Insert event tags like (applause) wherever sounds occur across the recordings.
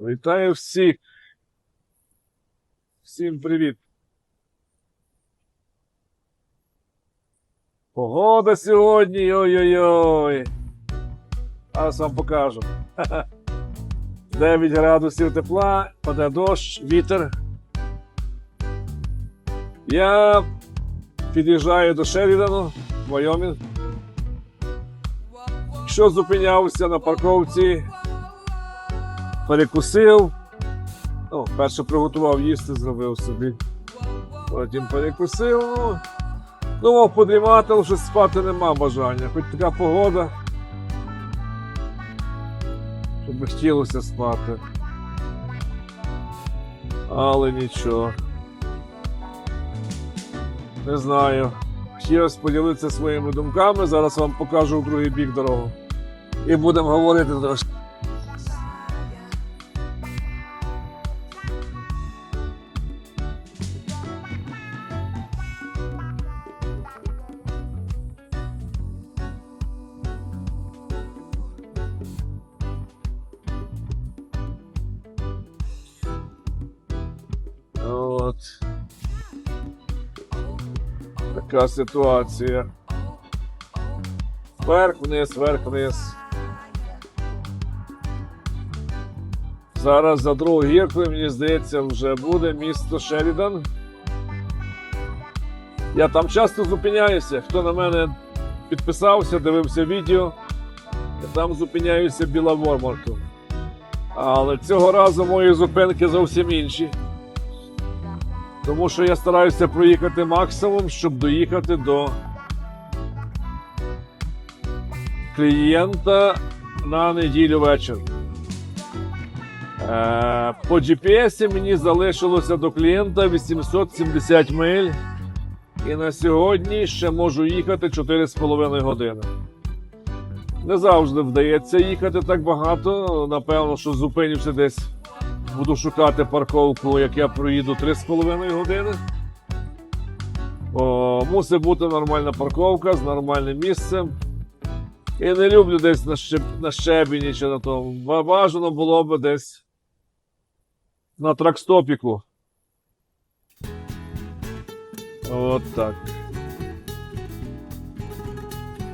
Вітаю всіх. Всім привіт. Погода сьогодні. Ой-ой-ой. Зараз вам покажу. (laughs) 9 градусів тепла, паде дощ, вітер. Я під'їжджаю до Шерідану, Вайомінг. Що зупинявся на парковці, перекусив. Ну, перше приготував їсти, зробив собі. Потім перекусив. Ну, думав подрімати, але спати нема бажання. Хоч така погода. Щоб хотілося спати. Але нічого. Не знаю. Хотілося поділитися своїми думками. Зараз вам покажу в другий бік дорогу. І будемо говорити трошки. От. Така ситуація. Вверх вниз, вверх вниз. Зараз за другою гіркою, мені здається, вже буде місто Шерідан. Я там часто зупиняюся. Хто на мене підписався, дивився відео, я там зупиняюся біля Ворморту. Але цього разу мої зупинки зовсім інші. Тому що я стараюся проїхати максимум, щоб доїхати до клієнта на неділю вечір. Е, По GPS мені залишилося до клієнта 870 миль. І на сьогодні ще можу їхати 4,5 години. Не завжди вдається їхати так багато. Напевно, що зупинився десь. Буду шукати парковку, як я проїду 3,5 години. О, мусить бути нормальна парковка з нормальним місцем. І не люблю десь на, щеб... на щебені чи на тому. Бажано було би десь на тракстопіку. От так.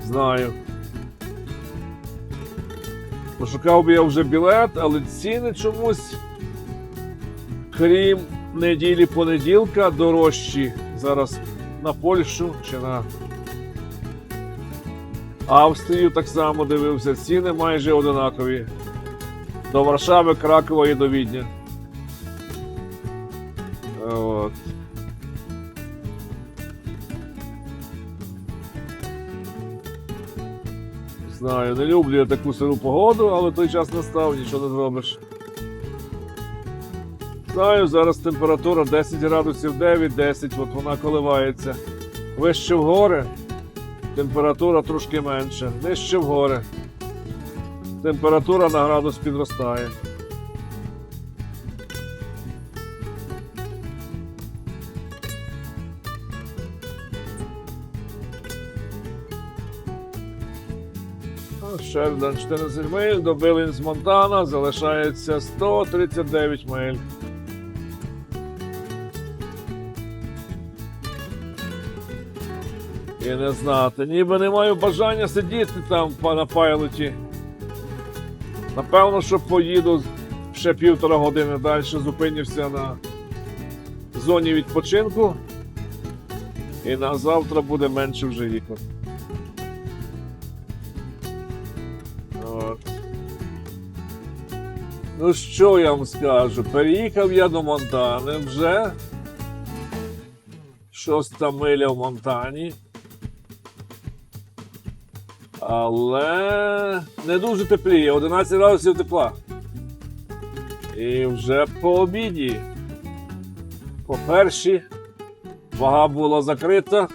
Знаю. Пошукав би я вже білет, але ціни чомусь, крім неділі понеділка, дорожчі. Зараз на Польщу чи на Австрію так само дивився. Ціни майже одинакові. До Варшави, Кракова і до Відня. От. Знаю, не люблю я таку сиру погоду, але той час настав, нічого не зробиш. Знаю, зараз температура 10 градусів 9-10, от вона коливається. Вище в гори температура трошки менша. Нижче гори. Температура на градус підростає. Шердан 14 миль, до Биллінс Монтана залишається 139 миль. І не знати, ніби не маю бажання сидіти там на пайлоті. Напевно, що поїду ще півтора години далі, зупинився на зоні відпочинку. І на завтра буде менше вже. От. Ну, що я вам скажу? Переїхав я до Монтани вже. Шоста миля в Монтані. Але не дуже тепліє, 11 градусів тепла. І вже по обіді. По перші вага була закрита.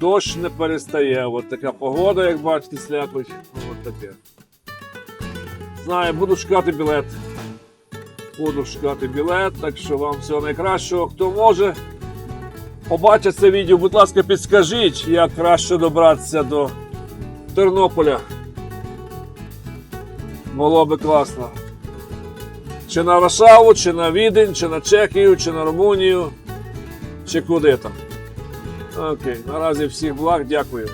Дощ не перестає. От така погода, як бачите, слякоть. От таке. Знаю, буду шукати білет. Буду шукати білет, так що вам всього найкращого. Хто може побачить це відео, будь ласка, підскажіть, як краще добратися до Тернополя. Було би класно. Чи на Варшаву, чи на Відень, чи на Чехію, чи на Румунію, чи куди там. Окей, наразі всіх благ, дякую.